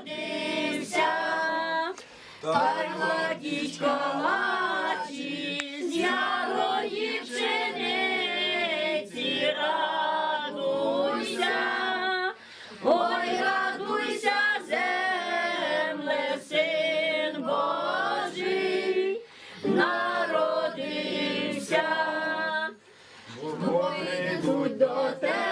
народився, та й гладічко лачі з ярої пшениці, радуйся, ой, радуйся, земле, син Божий, народився. Ой, йдуть до тебе,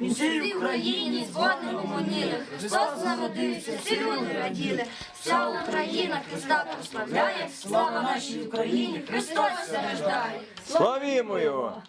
Він жив Україні, з водним гомоніли, Христос народився, всі люди раділи, вся Україна Христа прославляє, слава нашій Україні, Христос страждає. Славімо його!